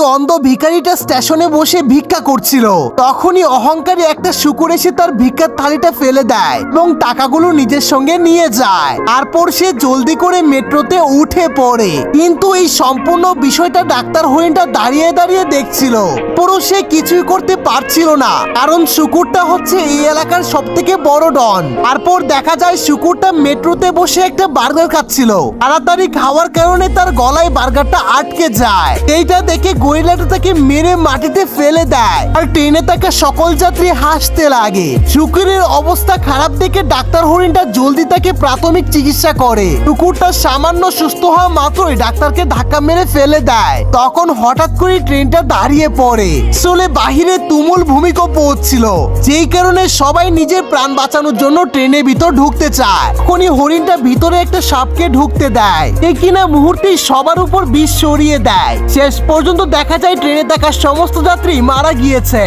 অন্ধ ভিখারিটা স্টেশনে বসে ভিক্ষা করছিল। তখনই অহংকারী একটা শুকুর এসে তার ভিক্ষার থালিটা ফেলে দেয় এবং টাকাগুলো নিজের সঙ্গে নিয়ে যায়। তারপর সে জলদি করে মেট্রোতে উঠে পড়ে। কিন্তু এই সম্পূর্ণ বিষয়টা ডাক্তার হরিণটা দাঁড়িয়ে দাঁড়িয়ে দেখছিল। পুরো সে কিছুই করতে পারছিল না। কারণ শুকুরটা হচ্ছে এই এলাকার সব থেকে বড় ডন। তারপর দেখা যায় শুকুরটা মেট্রোতে বসে একটা বার্গার খাচ্ছিল। তাড়াতাড়ি খাওয়ার কারণে তার গলায় বার্গারটা আটকে যায়। এইটা দেখে গরিলাটা তাকে মেরে মাটিতে ফেলে দেয়। আর ট্রেনে তাকে সকল যাত্রী হাসতে লাগে। শুকুরের অবস্থা খারাপ দেখে ডাক্তার হরিণটা জলদি তাকে প্রাথমিক চিকিৎসা করে। কুকুরটা সামান্য সুস্থ হওয়া মাত্রই ডাক্তারকে ধাক্কা মেরে ফেলে দেয়। তখন হঠাৎ করে ট্রেনটা দাঁড়িয়ে পড়ে। আসলে বাহিরে তুমুল ভূমিকম্প হচ্ছিল। যেই কারণে সবাই নিজের প্রাণ বাঁচানোর জন্য ট্রেনের ভিতর ঢুকতে চায়। কোনি হরিণটা ভিতরে একটা সাপকে ঢুকতে দেয়। এ কিনা মুহূর্তেই সবার উপর বিষ সরিয়ে দেয়। শেষ পর্যন্ত দেখা যায় ট্রেনে থাকা সমস্ত যাত্রী মারা গিয়েছে।